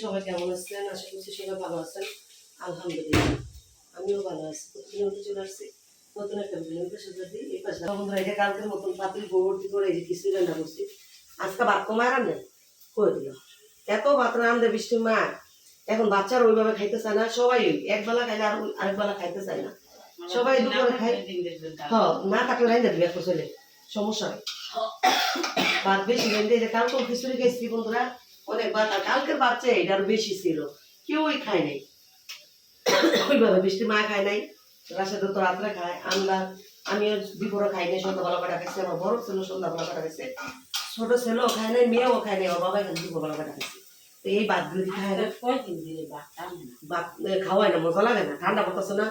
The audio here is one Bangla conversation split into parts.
সবাই কেমন আছেন? আশা করছি সবাই ভালো আছেন। আলহামদুলিল্লাহ আমিও ভালো আছি। প্রতিদিন উঠে চলে আসছি। নতুন একটা ভিডিও দিই এই পাশে। বন্ধুরা এটা কালকের মতন পাতিল করে এই যে কিছু রান্না করছি। আজকে ভাত কমায় রান্না? করে দিল? এত ভাত রান্ধে বৃষ্টি মা এখন বাচ্চারা ওইভাবে খাইতে চায় না। সবাই একবেলা খাইলে আর আরেকবেলা খাইতে চায় না। সবাই দুপুরে খায়। হ্যাঁ না থাকলে রাইন্দা দিবে সমস্যা নেই। ভাত বেশি রেন্দে যে কালকে খিচুড়ি খাইছি বন্ধুরা। অনেক আর কালকের বাচ্চা এটা আরও বেশি ছিল। কেউই খায় নাই। ওইভাবে বৃষ্টি মা খায় নাই। রাশেদ তো রাত্রে খায় আমরা আমিও দুপুরে খাই নাই সন্ধ্যাবেলা কটা খাইছি আমার বড় ছিল সন্ধ্যাবেলা কটা খাইছে ছোট ছেলেও খায় নাই মেয়েও খায় নাই ওর বাবাই খালি দুপুরবেলা কটা খাইছে। তো এই ভাতগুলো খায় না? ভাত এ, খাওয়াই না মজা লাগে না ঠান্ডা পড়তেছে না।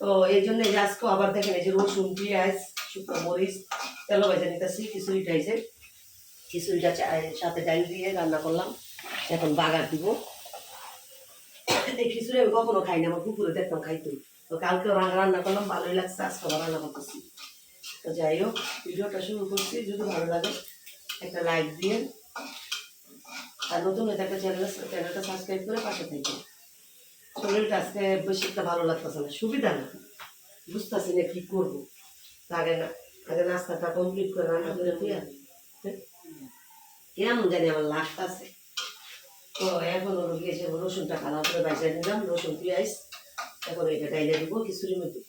তো এই জন্য আজকেও আবার দেখেন এই যে রসুন পেঁয়াজ শুকনো মরিচ তেলো ভেজে নিতেছি খিচুড়ি টাইছে খিচুড়িটা চা- সাথে ডাল দিয়ে রান্না করলাম। এখন বাগার দিব। এই খিচুড়ি আমি কখনো খাই না, আমার কুকুরে দেখতাম খাইতো। তো কালকে রান্না করলাম, ভালোই লাগছে, আজকে রান্না করতেছি। তো যাই হোক, ভিডিওটা শুরু করছি, যদি ভালো লাগে, একটা লাইক দিয়ে। আর নতুন হয়ে একটা চ্যানেল চ্যানেলটা সাবস্ক্রাইব করে পাশে থাকবেন শরীরটা আজকে বেশি একটা ভালো লাগতেছে না, সুবিধা না। বুঝতেছি না কি করব। আগে না। আগে নাস্তাটা কমপ্লিট করে রান্না করে দিয়ে কেমন জানি আমার লাগতেছে তো এখন হলো গিয়েছে রসুনটা খাওয়া করে বাইসে নিলাম রসুন, পেঁয়াজ এখন এটা ডাইলে দিব, খিচুড়ির মধ্যে।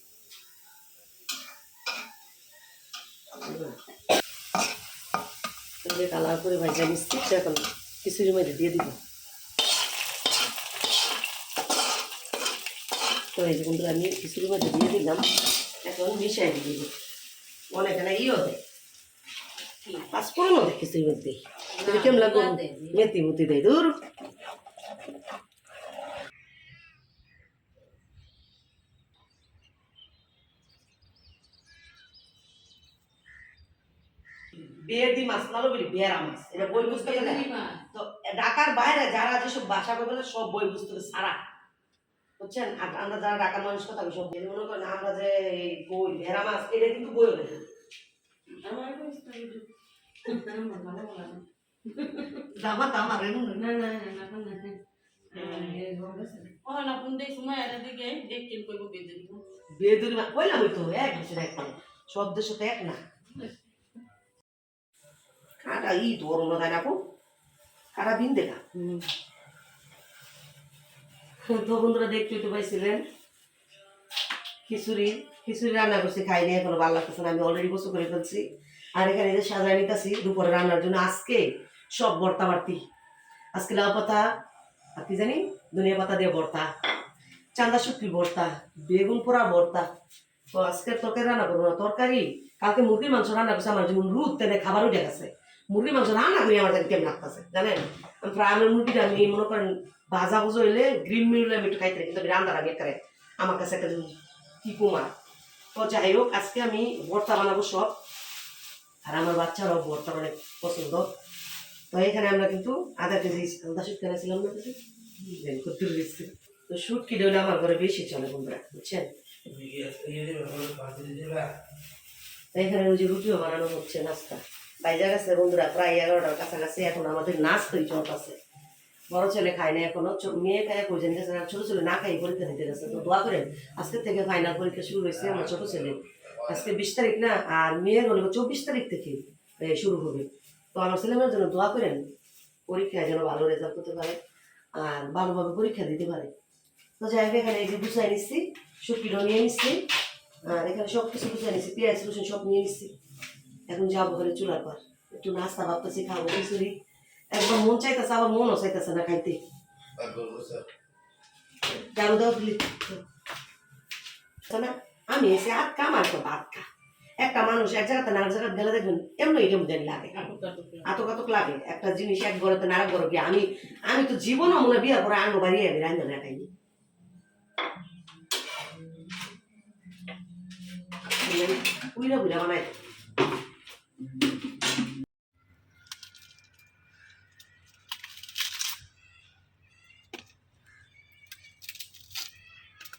কালার করে ভাজা মিষ্টি এখন খিচুড়ির মধ্যে দিয়ে দিব। তো এই বন্ধুরা, আমি খিচুড়ির মধ্যে দিয়ে দিলাম। এখন মিশাই দিয়ে দিব। অনেক না ইও দেয় পাঁচফোড়নও দেয় খিচুড়ির মধ্যে। তুমি কেমন লাগবে মেথি মুতি দেয় দূর বেদি মাছ নালো বলি বেড়া মাছ এটা বই বুঝতে গেলে তো ঢাকার বাইরে যারা যেসব বাসা করবে সব বই বুঝতে সারা বুঝছেন আর আমরা যারা ঢাকার মানুষ কথা সব বই মনে করেন আমরা যে বই ভেড়া মাছ এটা কিন্তু বই হবে না দামা দামা রে নুন বেদুরি মাছ কইলাম তো এক বছর এক না সব দেশ তো এক না কাটা ই তোর না তাই না কো কাটা দিন দেখা তো বন্ধুরা দেখতে তো পাইছিলেন খিচুড়ি খিচুড়ি রান্না করছি খাইনি এখনও ভালো লাগতেছে না আমি অলরেডি বসে করে ফেলছি আর এখানে যে সাজায় নিতেছি দুপুরে রান্নার জন্য আজকে সব ভর্তা বাড়তি। আজকে লাউ পাতা আর কি জানি, ধনিয়া পাতা দিয়ে ভর্তা। চান্দা শুটকি ভর্তা, বেগুন পোড়া ভর্তা। তো আজকে তরকারি রান্না করব না, তরকারি। কালকে মুরগির মাংস রান্না করছে, আমার যেমন রুদ তেনে খাবার উঠে গেছে। মুরগির মাংস রান্না করি, আমার কেমন লাগতেছে, জানেন? প্রায় আমার মুরগিটা, আমি মনে করেন, ভাজা ভুজো হইলে গ্রিন মিল আমি একটু খাইতে কিন্তু আমি রান্নার আগে করে আমার কাছে একটা কি কুমার তো যাই হোক, আজকে আমি ভর্তা বানাবো সব। আর আমার বাচ্চারাও ভর্তা অনেক পছন্দ। তো এখানে আমরা কিন্তু আধা কেজি আধা শুট কেনেছিলাম না কেজি কদ্দুর দিচ্ছি তো শুট কিনে হলে আমার ঘরে বেশি চলে বন্ধুরা, বুঝছেন? এখানে ওই যে রুটিও বানানো হচ্ছে নাস্তা। বাইজা গেছে বন্ধুরা, প্রায় এগারোটার কাছাকাছি এখন আমাদের নাস্তাই চলতেছে। বড় ছেলে খায় না এখনও মেয়ে খায় কোজন গেছে আর ছোট ছেলে না খাই পরীক্ষা দিতে গেছে। তো দোয়া করেন আজকে থেকে ফাইনাল পরীক্ষা শুরু হয়েছে আমার ছোট ছেলে। আজকে বিশ তারিখ না, আর মেয়ের হলো চব্বিশ তারিখ থেকে শুরু হবে। তো আমার ছেলে মেয়ের জন্য দোয়া করেন, পরীক্ষায় যেন ভালো রেজাল্ট করতে পারে আর ভালোভাবে পরীক্ষা দিতে পারে। তো যাই হোক, এখানে এই যে গুছাই নিচ্ছি শুকিলো নিয়ে নিচ্ছি, আর এখানে সব কিছু গুছাই নিচ্ছি, পেঁয়াজ, রসুন সব নিয়ে নিচ্ছি। এখন যাব ঘরে চুলার পর। একটু নাস্তা ভাবতেছি, খাব খিচুড়ি। একবার মন চাইতেছে, আবার মনও চাইতেছে না খাইতে। জানো দাও না আমি এসে আর কামার খা একটা মানুষ এক জায়গাতে না এক জায়গায় গেলে দেখবেন এমনি কেমন জানি লাগে। আতক আতক লাগে। একটা জিনিস এক ঘরেতে না এক ঘরে গিয়ে আমি আমি তো জীবনও মনে হয় বিয়ার পরে আনো বাড়ি আমি রান্না না খাইনি। উইরা উইরা বানাই।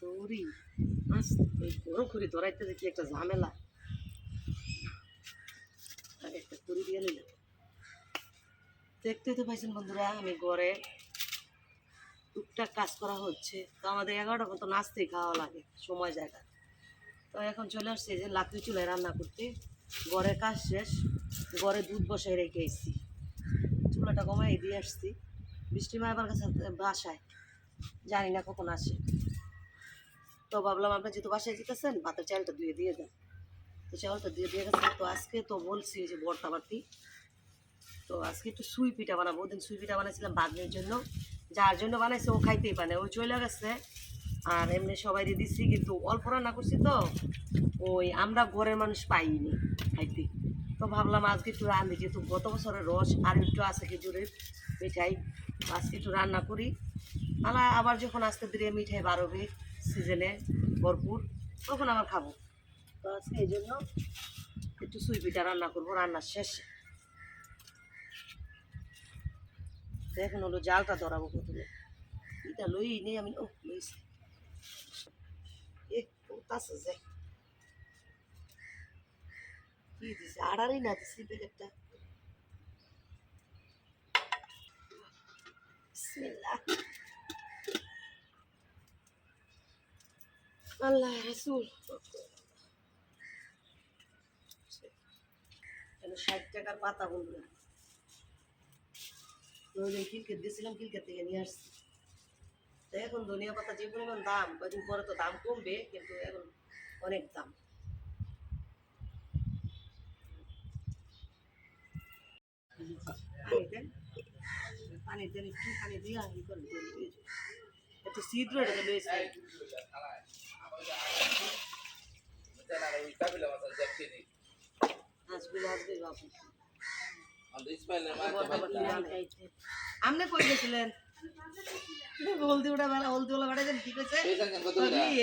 করি। আস্তে বড় করে ধরাইতে দেখি একটা ঝামেলা। একটা দিয়ে নিলাম। দেখতেই তো পাইছেন বন্ধুরা, আমি ঘরে টুকটাক কাজ করা হচ্ছে। তো আমাদের এগারোটা মতো নাচতেই খাওয়া লাগে, সময় জায়গা। তো এখন চলে আসছে যে লাকড়ি চুলায় রান্না করতে। ঘরের কাজ শেষ, ঘরে দুধ বসাই রেখে এসেছি। চুলাটা কমাই দিয়ে আসছি। বৃষ্টি মা আমার কাছে বাসায়, জানি না কখন আসে। তো ভাবলাম আপনার যেহেতু বাসায় যেতেছেন, ভাতের চালটা ধুয়ে দিয়ে দেন। তো চালটা দিয়ে দিয়ে গেছে তো আজকে তো বলছি যে বর্তা বাড়তি তো আজকে একটু সুই পিঠা বানাবো। ওদিন সুই পিঠা বানাইছিলাম বাগনের জন্য। যার জন্য বানাইছে ও খাইতেই পারে ও চলে গেছে। আর এমনি সবাই দিচ্ছি কিন্তু অল্প রান্না করছি তো। ওই আমরা ঘরের মানুষ পাইনি খাইতে। তো ভাবলাম আজকে একটু রান্ধি যেহেতু গত বছরের রস আর একটু আছে খেজুরের মিঠাই আজকে একটু রান্না করি। আলা আবার যখন আস্তে ধীরে মিঠাই বাড়বে, সিজনে ভরপুর, তখন আবার খাব। আজকে এই জন্য একটু সুই পিঠা রান্না করব রান্নার শেষে। এখন হলো জালটা ধরাবো প্রথমে। এটা লই নেই আমি, ও, লইছি। দিছে? না আল্লাহ রাসূল। ষাট টাকার পাতা বলবেন ওই কিলকেট দিয়েছিলাম কিলকেট থেকে নিয়ে আসছি তো এখন ধনিয়া পাতা যে পরিমাণ দাম কদিন পরে তো দাম কমবে কিন্তু এখন অনেক দাম পানি দেন একটু পানি দিয়ে আমি করে। একটু হাসবিল হাসবিল বাবু আপনি কই গেছিলেন হলদি ওটা বেড়া হলদি ওলা বেড়া কি কইছে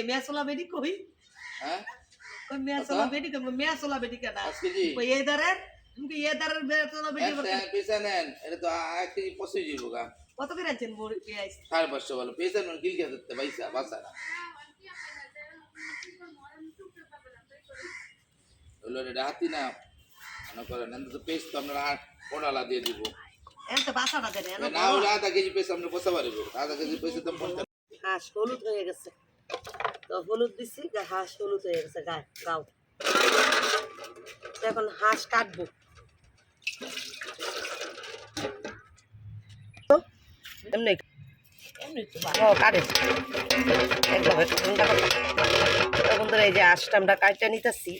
মেয়াসোলা বেডি কই কই মেয়াসোলা বেডি কই মেয়াসোলা বেডি কেডা কই এই দারের তুমি এই দারের মেয়াসোলা বেডি কত করে আছেন বড় পেঁয়াজ সাড়ে পাঁচশো বলো পেয়েছেন গিল খেতে পয়সা বাসা না হলো এটা হাতি না করেন তো পেস্ট তো আপনারা পনেরো দিয়ে দিব। এত বাসাটা দেন এনো না হলে আধা কেজি পেস্ট পারব আধা কেজি পেস্টের দাম পঞ্চাশ। হাঁস হলুদ হয়ে গেছে। তো হলুদ দিছি হাঁস হলুদ হয়ে গেছে গায়ে গাও এখন হাঁস কাটবো। তো, এমনি কাটে। এই যে হাঁসটা আমরা কাটতে নিতেছি।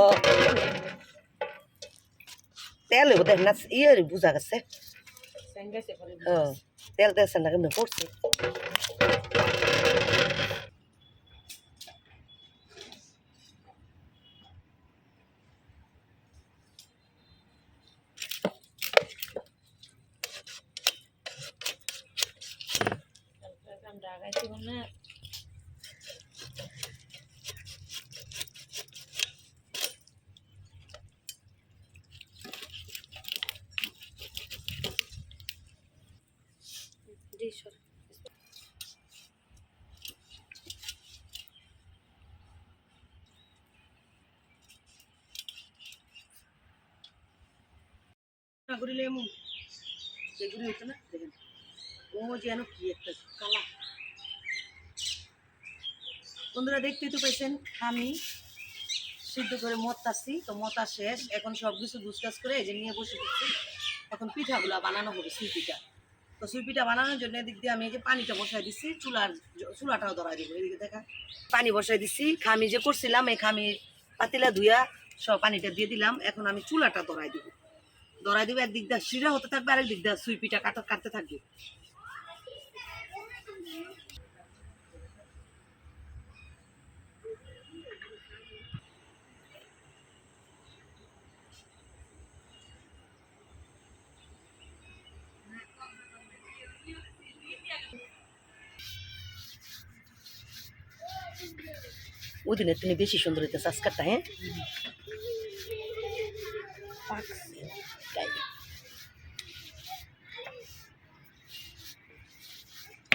ও তেল হইব দেখ না ইয়ে বুঝা গেছে। তেল দিয়েছে না পড়ছে। করিলে এমন? সেগুলি হইতো না? দেখেন। ও যেন কি একটা কালা। বন্ধুরা, দেখতেই তো পেয়েছেন আমি সিদ্ধ করে মতাছি তো মতা শেষ। এখন সব কিছু গুছগাছ করে এই যে নিয়ে বসে পড়ছি। এখন পিঠাগুলো বানানো হবে সুই পিঠা তো সুই পিঠা বানানোর জন্য এদিক দিয়ে আমি এই যে পানিটা বসাই দিচ্ছি চুলার চুলাটাও ধরাই দিব, এদিকে দেখা। পানি বসাই দিচ্ছি খামি যে করছিলাম, এই খামি পাতিলা ধুইয়া সব পানিটা দিয়ে দিলাম। এখন আমি চুলাটা ধরাই দিব। ধরাই দিব একদিক দিয়ে শিরা হতে থাকবে, আরেক দিক দিয়ে সুই পিঠা কাটা কাটতে থাকবে। ওই দিনের তুমি বেশি সুন্দর হইতেছে, আজকারটা হ্যাঁ?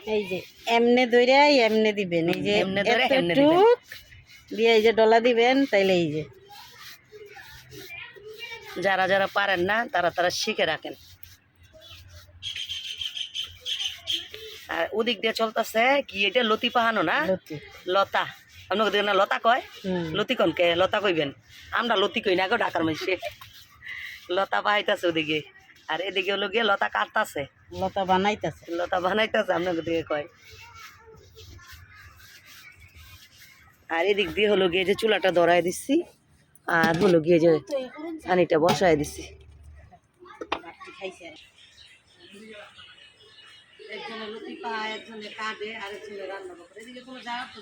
এই যে এমনে ধরে এমনে দিবেন এই যে এমনে ধরে এমনে দিয়ে এই যে ডলা দিবেন তাইলে এই যে। যারা যারা পারেন না তারা তারা শিখে রাখেন। আর ওদিক দিয়ে চলতেছে কি এটা লতি পাহানো না? লতা। আপনাকে দেখেন না লতা কয়? লতি কনকে? লতা কইবেন। আমরা লতি কই না গো ঢাকার মাইসে লতা বাহাইতাছে ওদিকে। আর এদিকে হলো গিয়ে লতা কাটতাছে। লতা বানাইতেছে। লতা বানাইতেছে আপনাকে দিকে কয়। আর এদিক দিয়ে হলো গিয়ে যে চুলাটা ধরাই দিচ্ছি আর হলো গিয়ে যে পানিটা বসায় দিচ্ছি একজনে লতি পায় একজনে কাটে আর একজনে রান্না করে। এদিকে কোনো জায়গা তো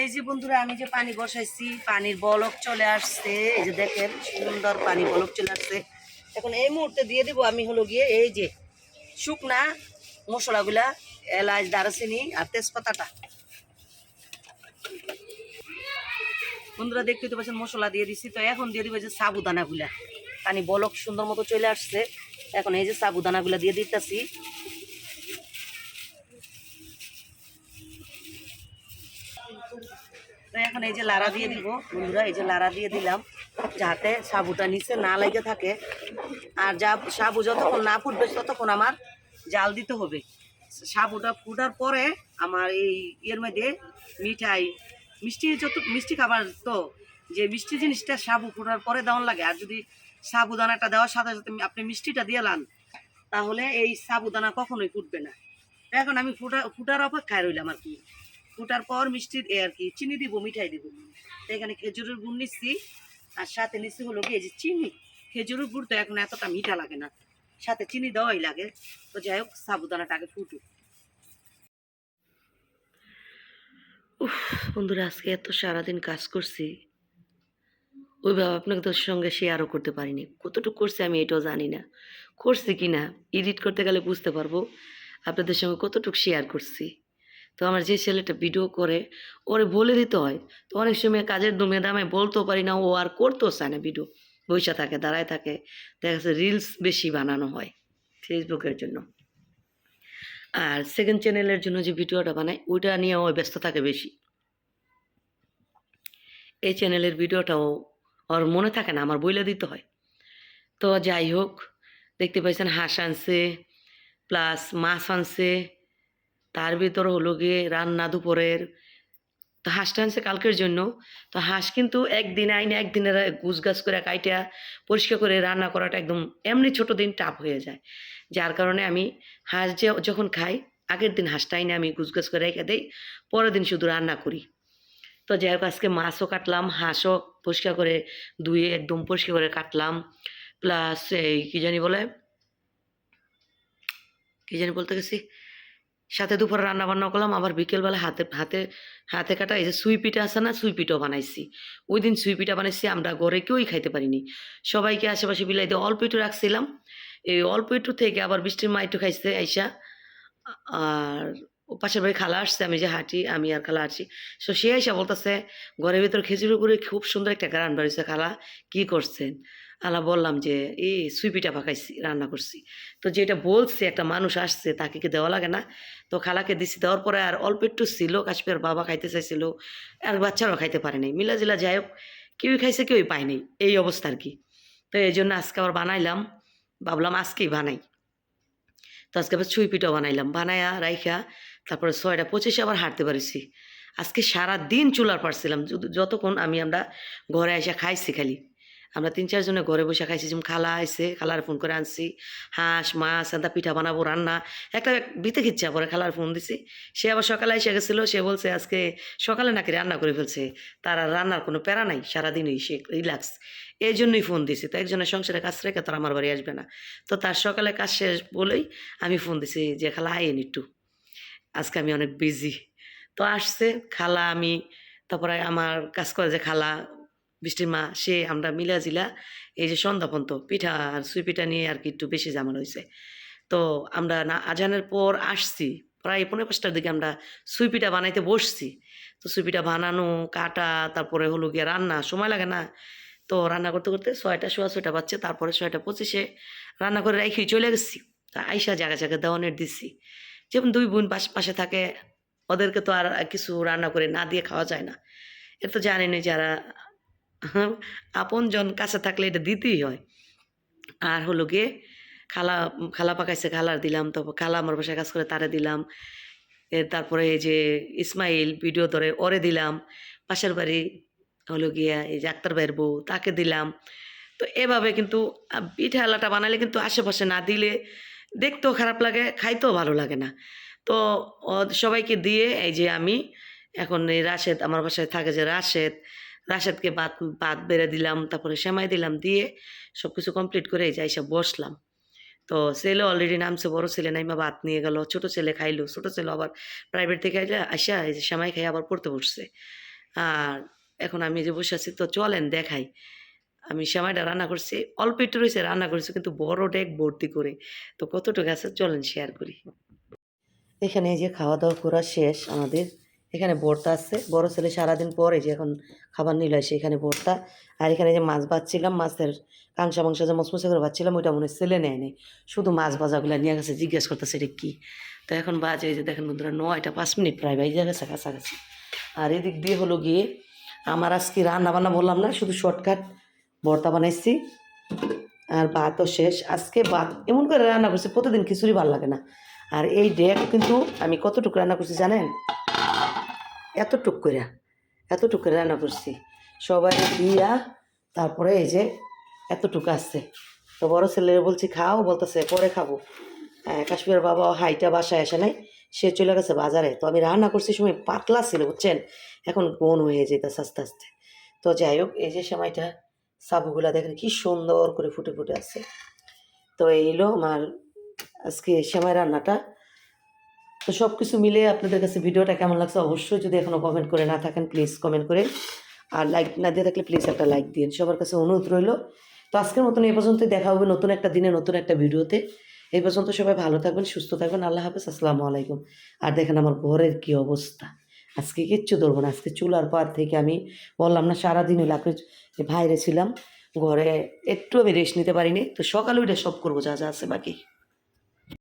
এই যে বন্ধুরা, আমি যে পানি বসাইছি, পানির বলক চলে আসছে। এই যে দেখেন, সুন্দর পানি বলক চলে আসছে। এখন এই মুহূর্তে দিয়ে দিব আমি হলো গিয়ে এই যে শুকনা মশলাগুলা, এলাচ, দারচিনি আর তেজপাতাটা। বন্ধুরা, দেখতে তো পাচ্ছেন, মশলা দিয়ে দিচ্ছি তো এখন দিয়ে দিব যে সাবুদানাগুলা। পানি বলক সুন্দর মতো চলে আসছে। এখন এই যে সাবুদানাগুলা দিয়ে দিতেছি। এখন এই যে লাড়া দিয়ে দিব, বন্ধুরা, এই যে লাড়া দিয়ে দিলাম, যাতে সাবুটা নিচে না লেগে থাকে। আর যা সাবু যতক্ষণ না ফুটবে, ততক্ষণ আমার জাল দিতে হবে। সাবুটা ফুটার পরে আমার এই ইয়ের মধ্যে মিঠাই, মিষ্টি যত মিষ্টি খাবার তো, যে মিষ্টি জিনিসটা সাবু ফুটার পরে দেওয়ান লাগে। আর যদি সাবুদানাটা দেওয়ার সাথে সাথে আপনি মিষ্টিটা দিয়ে লান, তাহলে এই সাবুদানা কখনোই ফুটবে না। এখন আমি ফুটা ফুটার অপেক্ষায় রইলাম আর কি। ফুটার পর মিষ্টির এ আর কি, চিনি দিব, মিঠাই দিব। এখানে খেজুরের গুড় নিচ্ছি, আর সাথে নিচ্ছি হলো এই যে চিনি। খেজুরের গুড় তো এখন এতটা মিঠা লাগে না। সাথে চিনি দেওয়াই লাগে। তো যাই হোক, সাবুদানাটা আগে ফুটুক। বন্ধুরা, আজকে এত সারাদিন কাজ করছি। ওইভাবে আপনাকে তোর সঙ্গে শেয়ারও করতে পারিনি। কতটুকু করছি আমি এটাও জানি না। করছি কি না? এডিট করতে গেলে বুঝতে পারব। আপনাদের সঙ্গে কতটুকু শেয়ার করছি। তো আমার যে ছেলেটা ভিডিও করে, ওরে বলে দিতে হয়। তো অনেক সময় কাজের দমে দামে বলতেও পারি না, ও আর করতেও চায় না ভিডিও। বৈশা থাকে, দাঁড়ায় থাকে। দেখা যাচ্ছে রিলস বেশি বানানো হয় ফেসবুকের জন্য। আর সেকেন্ড চ্যানেলের জন্য যে ভিডিওটা বানায় ওইটা নিয়ে ও ব্যস্ত থাকে বেশি। এই চ্যানেলের ভিডিওটাও ওর মনে থাকে না, আমার বইলে দিতে হয়। তো যাই হোক, দেখতে পাইছেন হাঁস আনছে প্লাস মাছ আনছে তার ভিতর হলো গিয়ে রান্না দুপুরের। তো হাঁসটা আনছে কালকের জন্য। তো হাঁস কিন্তু একদিন আইনে একদিনের গুছ গাছ করে কাইটা পরিষ্কার করে রান্না করাটা একদম এমনি ছোট দিন টাপ হয়ে যায়। যার কারণে আমি হাঁস যে যখন খাই, আগের দিন হাঁসটা আইনে আমি গুছ গাছ করে রেখে দেই, পরের দিন শুধু রান্না করি। তো যাই হোক, আজকে মাছও কাটলাম, হাঁসও পরিষ্কার করে ধুয়ে একদম পরিষ্কার করে কাটলাম। প্লাস এই কী জানি বলে, কী জানি বলতে গেছি? সাথে দুপুরে রান্না বান্না করলাম, আবার বিকেলবেলা হাতে হাতে হাতে কাটা এই যে সুই পিঠা আছে না, সুই পিঠাও বানাইছি। ওই দিন সুই পিঠা বানাইছি, আমরা ঘরে কেউই খাইতে পারিনি। সবাইকে আশেপাশে বিলাই দিয়ে অল্প একটু রাখছিলাম। এই অল্প একটু থেকে আবার বৃষ্টির মা একটু খাইছে, আইসা। আর ও পাশের বাড়ি খালা আসছে, আমি যে হাঁটি, আমি আর খালা আছি সো সে আইসা বলতেছে, ঘরের ভিতর খেজুর করে খুব সুন্দর একটা গান বাড়িছে খালা, কি করছেন? আলা বললাম যে, এই সুইপিটা পাকাইছি, রান্না করছি। তো যেটা বলছে, একটা মানুষ আসছে, তাকে কি দেওয়া লাগে না? তো খালাকে দিছি, দেওয়ার পরে আর অল্প একটু ছিল কাশ্মীর বাবা খাইতে চাইছিল, আর বাচ্চারাও খাইতে পারে নাই। মিলা জিলা যাই হোক, কেউই খাইছে, কেউই পায় নাই, এই অবস্থা আর কি। তো এই জন্য আজকে আবার বানাইলাম, ভাবলাম আজকেই বানাই। তো আজকে আবার ছুঁই পিঠাও বানাইলাম, বানায়া রাইখা তারপরে ছয়টা পঁচিশে আবার হাঁটতে পারিছি। আজকে সারা দিন চুলার পারছিলাম যতক্ষণ আমি আমরা ঘরে এসে খাইছি খালি। আমরা তিন চারজনে ঘরে বসে খাইছি, যেমন খালা আইসে খালার ফোন করে আনছি। হাঁস, মাছ, আদা, পিঠা বানাবো, রান্না। একটা বিতে খিচ্ছা, পরে খালার ফোন দিছি। সে আবার সকালে এসে গেছিল, সে বলছে, আজকে সকালে নাকি রান্না করে ফেলছে। তার আর রান্নার কোনো প্যারা নাই, সারাদিনই সে রিল্যাক্স এই জন্যই ফোন দিছি। তো একজনের সংসারে কাজ রেখে তার আমার বাড়ি আসবে না। তো তার সকালে কাজ শেষ বলেই আমি ফোন দিছি যে, খালা আইন একটু। আজকে আমি অনেক বিজি তো আসছে, খালা আমি, তারপরে আমার কাজ করে যে খালা, বৃষ্টির মা, সে আমরা মিলা জিলা, এই যে সন্ধ্যা পর্যন্ত পিঠা আর সুই পিঠা নিয়ে আর কি একটু বেশি জামাল হয়েছে তো আমরা না, আজানের পর আসছি, প্রায় পনেরো পাঁচটার দিকে আমরা সুই পিঠা বানাইতে বসছি। তো সুই পিঠা বানানো, কাটা, তারপরে হলো গিয়ে রান্না, সময় লাগে না। তো রান্না করতে করতে ছয়টা, সোয়া ছয়টা বাচ্চা তারপরে ছয়টা পঁচিশে রান্না করে রেখে চলে গেছি। তা আইসা জায়গা জায়গায় দেওয়ানের দিছি। যেমন দুই বোন পাশে পাশে থাকে, ওদেরকে তো আর কিছু রান্না করে না দিয়ে খাওয়া যায় না। এটা তো জানেনই যারা, আপনজন কাছে থাকলে এটা দিতেই হয়। আর হলো গিয়ে খালা খালা পাকাইছে, খালার দিলাম তারপর খালা আমার বাসায় কাজ করে তারে দিলাম। তারপরে এই যে ইসমাইল ভিডিও ধরে ওরে দিলাম। পাশের বাড়ি হলো গিয়া এই যে আক্তার ভাইয়ের বউ, তাকে দিলাম। তো এভাবে কিন্তু পিঠা আলাটা বানালে কিন্তু আশেপাশে না দিলে দেখতেও খারাপ লাগে, খাইতেও ভালো লাগে না। তো সবাইকে দিয়ে এই যে আমি এখন এই রাশেদ, আমার বাসায় থাকে যে রাশেদ, রাশেদকে ভাত ভাত বেড়ে দিলাম, তারপরে সেমাই দিলাম, দিয়ে সব কিছু কমপ্লিট করে এই যে এসে বসলাম। তো ছেলে অলরেডি নামছে, বড় ছেলে নাই নাইমা ভাত নিয়ে গেল, ছোট ছেলে খাইলো, ছোট ছেলে আবার প্রাইভেট থেকে আইলে আসা এই যে সেমাই খাই আবার পড়তে বসছে। আর এখন আমি যে বসে আছি, তো চলেন দেখাই। আমি সেমাইটা রান্না করছি। অল্প একটু রয়েছে, রান্না করেছি কিন্তু বড় ডেক ভর্তি করে। তো কতটুকু আছে চলেন শেয়ার করি। এখানে এই যে খাওয়া দাওয়া করা শেষ আমাদের। এখানে ভর্তা আছে। বড় ছেলে সারাদিন পরে যে এখন খাবার নিল আসে এখানে ভর্তা। আর এখানে যে মাছ ভাজছিলাম, মাছের কাঁংসা মাংস যে মসমসে করে ভাজছিলাম, ওইটা মনে ছেলে নেয় নেই। শুধু মাছ ভাজাগুলো নিয়ে গেছে, জিজ্ঞেস করতেছে এটা কী? তো এখন বাজে যে দেখেন বন্ধুরা, নয়টা পাঁচ মিনিট প্রায় বাইজে গেছে কাছাকাছি। আর এদিক দিয়ে হলো গিয়ে, আমার আজকে রান্না বান্না বললাম না, শুধু শর্টকাট ভর্তা বানাইছি, আর ভাতও শেষ। আজকে ভাত এমন করে রান্না করছি, প্রতিদিন খিচুড়ি ভালো লাগে না। আর এই ডেক কিন্তু আমি কতটুকু রান্না করছি জানেন? এতটুক করে এতটুকু করে রান্না করছি। সবাই দিয়া, তারপরে এই যে এতটুকু আসছে তো বড় ছেলের বলছি, খাও, বলতেছে, পরে খাব। হ্যাঁ কাশ্মীরের বাবা হাইটা বাসায় আসে নাই, সে চলে গেছে বাজারে। তো আমি রান্না করছি সময় পাতলা ছিল, বুঝছেন? এখন কোন হয়ে যেতেছে আস্তে আস্তে। তো যাই হোক, এই যে সময়টা সাবুগুলা দেখেন কি সুন্দর করে ফুটে ফুটে আছে। তো এইলো আমার আজকে সেমাই রান্নাটা। তো সব কিছু মিলে আপনাদের কাছে ভিডিওটা কেমন লাগছে অবশ্যই যদি এখনও কমেন্ট করে না থাকেন প্লিজ কমেন্ট করে। আর লাইক না দিয়ে থাকলে প্লিজ একটা লাইক দিন সবার কাছে অনুরোধ রইল। তো আজকের মতন এই পর্যন্তই দেখা হবে নতুন একটা দিনে, নতুন একটা ভিডিওতে। এই পর্যন্ত সবাই ভালো থাকবেন, সুস্থ থাকবেন। আল্লাহ হাফেজ, আসসালামু আলাইকুম। আর দেখেন আমার ঘরের কি অবস্থা। আজকে কিচ্ছু ধরবো না। আজকে চুলার পর থেকে আমি বললাম না সারাদিন লাকড়ি বাইরে ছিলাম, ঘরে একটু আমি রেস্ট নিতে পারিনি। তো সকালে ওইটা সব করব, যা যা আছে বাকি।